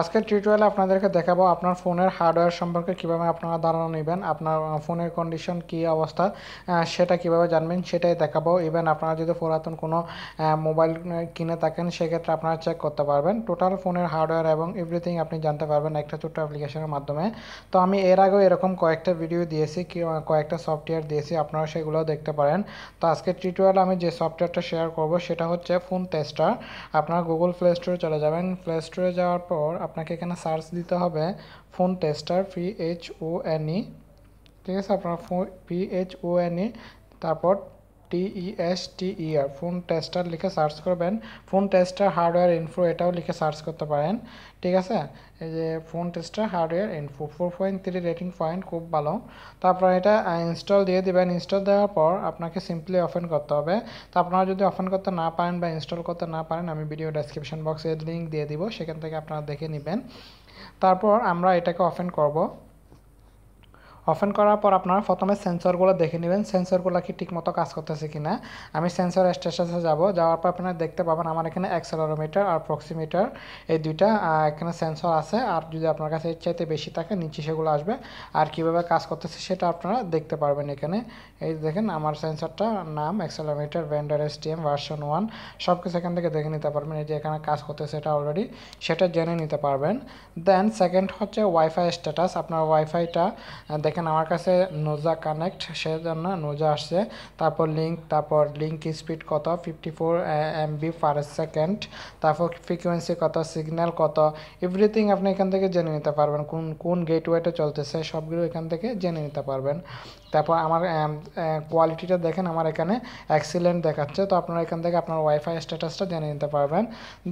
আজকের টিউটোরিয়ালে আপনাদেরকে দেখাবো আপনার ফোনের হার্ডওয়্যার সম্পর্কে কীভাবে আপনারা ধারণা নেবেন, আপনার ফোনের কন্ডিশন কি অবস্থা সেটা কীভাবে জানবেন সেটাই দেখাবো। ইভেন আপনারা যদি পুরাতন কোনো মোবাইল কিনে থাকেন, সেক্ষেত্রে আপনারা চেক করতে পারবেন। টোটাল ফোনের হার্ডওয়্যার এবং এভরিথিং আপনি জানতে পারবেন একটা ছোট্ট অ্যাপ্লিকেশনের মাধ্যমে। তো আমি এর আগেও এরকম কয়েকটা ভিডিও দিয়েছি কয়েকটা সফটওয়্যার দিয়েছি, আপনারা সেগুলো দেখতে পারেন। তো আজকের টিউটোরিয়ালে আমি যে সফটওয়্যারটা শেয়ার করব, সেটা হচ্ছে ফোন টেস্টার আপনারা গুগল প্লে স্টোরে চলে যাবেন। প্লে স্টোরে যাওয়ার পর আপনাকে এখানে সার্চ দিতে হবে phone tester P H O N E ঠিক আছে? আপনার phone P H O N E তারপর T E S T E R phone tester লিখে সার্চ করবেন। ফোন টেস্টার হার্ডওয়্যার ইনফো এটাও লিখে সার্চ করতে পারেন। ঠিক আছে? এই যে phone tester hardware info four point three rating point খুব ভালো। তারপর এটা ইনস্টল দিয়ে দেবেন। ইনস্টল দেওয়ার পর আপনাকে সিম্পলি ওপেন করতে হবে। তো আপনারা যদি ওপেন করতে না পারেন বা ইনস্টল করতে না পারেন, আমি ভিডিও ডেসক্রিপশন বক্সে লিঙ্ক দিয়ে দিব, সেখান থেকে আপনারা দেখে নেবেন। তারপর আমরা এটাকে ওপেন করব। ওপেন করার পর আপনারা প্রথমে সেন্সরগুলো দেখে নেবেন, সেন্সরগুলো কি ঠিকমতো কাজ করতেছে কি না আমি সেন্সর স্টেশনে যাব, যাওয়ার পর আপনারা দেখতে পাবেন আমার এখানে অ্যাক্সেলারোমিটার আর প্রক্সিমিটার এই দুইটা এখানে সেন্সর আছে। আর যদি আপনার কাছে এর চাইতে বেশি থাকে, নিচে সেগুলো আসবে। আর কীভাবে কাজ করতেছে সেটা আপনারা দেখতে পারবেন এখানে। এই দেখেন, আমার সেন্সরটা নাম accelerometer, vendor S T M version one. সব কিছু এখান থেকে দেখে নিতে পারবেন। এই যে এখানে কাজ করতেছে এটা অলরেডি সেটা জেনে নিতে পারবেন। দেন সেকেন্ড হচ্ছে ওয়াইফাই স্ট্যাটাস আপনার ওয়াইফাইটা দেখেন আমার কাছে নোজা কানেক্ট সেজন্য নোজা আসছে। তারপর লিঙ্ক তারপর লিঙ্ক স্পিড কত? Fifty four MB per second তারপর ফ্রিকোয়েন্সি কত? সিগন্যাল কত? এভরিথিং আপনি এখান থেকে জেনে নিতে পারবেন। কোন কোন গেটওয়েতে চলতেছে, সবগুলো এখান থেকে জেনে নিতে পারবেন। তারপর আমার কোয়ালিটিটা দেখেন আমার এখানে এক্সিলেন্ট দেখাচ্ছে। তো আপনারা এখান থেকে আপনার ওয়াইফাই স্ট্যাটাসটা জেনে নিতে পারবেন।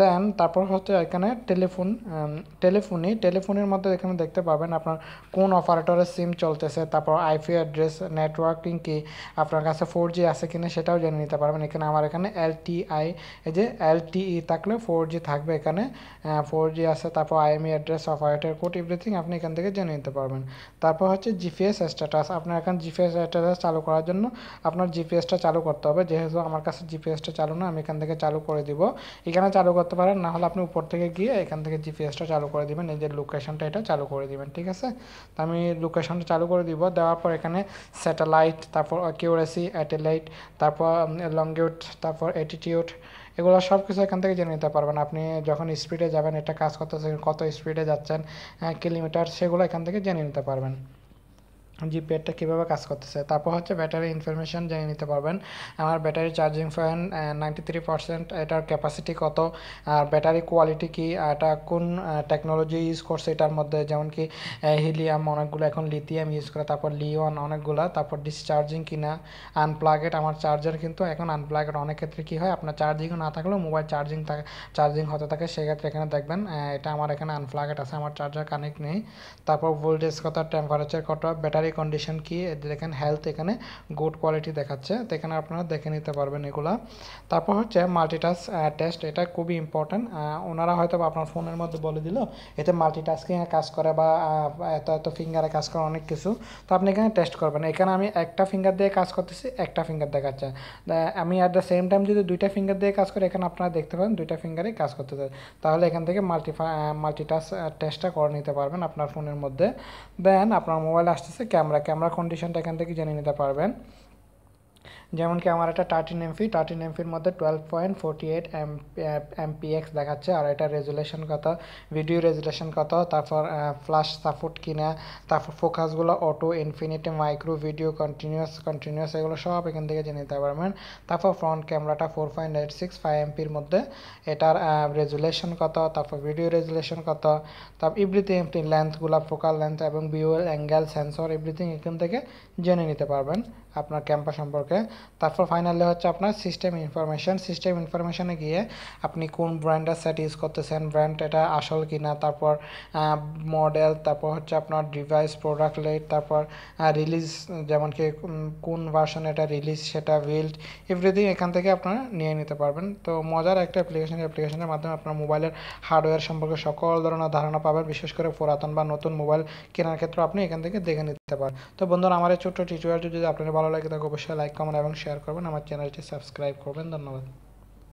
দেন তারপর হচ্ছে এখানে টেলিফোন টেলিফোনই টেলিফোনের মধ্যে এখানে দেখতে পাবেন আপনার কোন অপারেটরের সিম চলতেছে, তারপর আইপি অ্যাড্রেস নেটওয়ার্কিং কি আপনার কাছে ফোর জি আছে কিনা সেটাও জেনে নিতে পারবেন। এখানে আমার এখানে এলটিআই এই যে এলটিই থাকলে ফোর জি থাকবে এখানে ফোর জি আছে, তারপর IMEI address operator code everything আপনি এখান থেকে জেনে নিতে পারবেন। তারপর হচ্ছে জিপিএস স্ট্যাটাস আপনার এখন জিপিএস স্ট্যাটাস চালু করার জন্য আপনার জিপিএসটা চালু করতে হবে। যেহেতু আমার কাছে জিপিএসটা চালু না, আমি এখান থেকে চালু করে দিব। এখানে চালু করতে পারেন, না হলে আপনি উপর থেকে গিয়ে এখান থেকে জিপিএসটা চালু করে দিবেন যে লোকেশনটা এটা চালু করে দিবেন, ঠিক আছে? তো আমি লোকেশনটা চালু করে দিব, দেওয়ার পর এখানে স্যাটেলাইট তারপর অ্যাকিউরেসি অ্যাটেলাইট তারপর লংগিউড তারপর অ্যাটিটিউড এগুলো সব কিছু এখান থেকে জেনে নিতে পারবেন। আপনি যখন স্পিডে যাবেন, এটা কাজ করতেছেন কত স্পিডে যাচ্ছেন কিলোমিটার সেগুলো এখান থেকে জেনে নিতে পারবেন। জিপিএরটা কীভাবে কাজ করতেছে। তারপর হচ্ছে ব্যাটারি ইনফরমেশান জেনে নিতে পারবেন। আমার ব্যাটারি চার্জিং ফ্যান নাইনটি থ্রি পার্সেন্ট এটার ক্যাপাসিটি কত, আর ব্যাটারি কোয়ালিটি কি এটা কোন টেকনোলজি ইউজ করছে এটার মধ্যে? যেমন কি হিলিয়াম অনেকগুলো এখন লিথিয়াম ইউজ করে, তারপর লিওন অনেকগুলো, তারপর ডিসচার্জিং কিনা আনপ্লাগেড আমার চার্জার কিন্তু এখন আনপ্লাগেড অনেক ক্ষেত্রে কী হয়, আপনার চার্জিংও না থাকলেও মোবাইল চার্জিং চার্জিং হতে থাকে, সেক্ষেত্রে এখানে দেখবেন এটা আমার এখানে আনপ্লাগেড আছে, আমার চার্জার কানেক্ট নেই। তারপর ভোল্টেজ কত টেম্পারেচার কত ব্যাটারি কন্ডিশন কি? দেখেন হেলথ এখানে গুড কোয়ালিটি দেখাচ্ছে। তো এখানে আপনারা দেখে নিতে পারবেন এগুলা। তারপর হচ্ছে মাল্টিটাস টেস্ট এটা খুবই ইম্পর্ট্যান্ট ওনারা হয়তো আপনার ফোনের মধ্যে বলে দিল, এতে মাল্টিটাস্কিংয়ে কাজ করে বা এত এত ফিঙ্গারে কাজ করে অনেক কিছু। তো আপনি এখানে টেস্ট করবেন। এখানে আমি একটা ফিঙ্গার দিয়ে কাজ করতেছি, একটা ফিঙ্গার দেখাচ্ছে। আমি অ্যাট দ্য সেম টাইম যদি দুইটা ফিঙ্গার দিয়ে কাজ করি, এখানে আপনারা দেখতে পাবেন দুইটা ফিঙ্গারেই কাজ করতে তাহলে এখান থেকে মাল্টি মাল্টিটাস টেস্টটা করে নিতে পারবেন আপনার ফোনের মধ্যে। দেন আপনার মোবাইল আসতেছে ক্যামেরা ক্যামেরা কন্ডিশনটা এখান থেকে জেনে নিতে পারবেন। যেমন কি আমার একটা টার্টিন এমপি টার্টিন এমপির মধ্যে twelve point forty eight M M P X দেখাচ্ছে, আর এটা রেজুলেশন কত ভিডিও রেজুলেশন কত, তারপর ফ্লাশ সাপোর্ট কিনা, তারপর ফোকাসগুলো auto infinity micro video continuous continuous এগুলো সব এখান থেকে জেনে নিতে পারবেন। তারপর ফ্রন্ট ক্যামেরাটা four point eight six five এমপির মধ্যে, এটার রেজুলেশন কত, তারপর ভিডিও রেজুলেশন কত, তারপর এভরিথিং এমপি লেন্থগুলো ফোকাল লেন্থ এবং বিউএল অ্যাঙ্গেল সেন্সর এভরিথিং এখান থেকে জেনে নিতে পারবেন, আপনার ক্যাম্পা সম্পর্কে। তারপর ফাইনালি হচ্ছে আপনার সিস্টেম ইনফরমেশান সিস্টেম ইনফরমেশানে গিয়ে আপনি কোন ব্র্যান্ডের সেট ইউজ করতেছেন ব্র্যান্ড এটা আসল কিনা, তারপর মডেল তারপর হচ্ছে আপনার ডিভাইস প্রোডাক্ট লেট তারপর রিলিজ যেমন কি কোন ভার্সন এটা রিলিজ সেটা বিল্ড এভরিথিং এখান থেকে আপনারা নিয়ে নিতে পারবেন। তো মজার একটা অ্যাপ্লিকেশন অ্যাপ্লিকেশনের মাধ্যমে আপনার মোবাইলের হার্ডওয়্যার সম্পর্কে সকল ধরনের ধারণা পাবেন। বিশেষ করে পুরাতন বা নতুন মোবাইল কেনার ক্ষেত্রে আপনি এখান থেকে দেখে নিতে পারেন। তো বন্ধুরা, আমার এই ছোট্ট টিউটোরিয়ালটি যদি আপনার ভালো লাগে, তাহলে অবশ্যই লাইক কমেন্ট এবং শেয়ার করবেন। আমার চ্যানেলটি সাবস্ক্রাইব করবেন। ধন্যবাদ।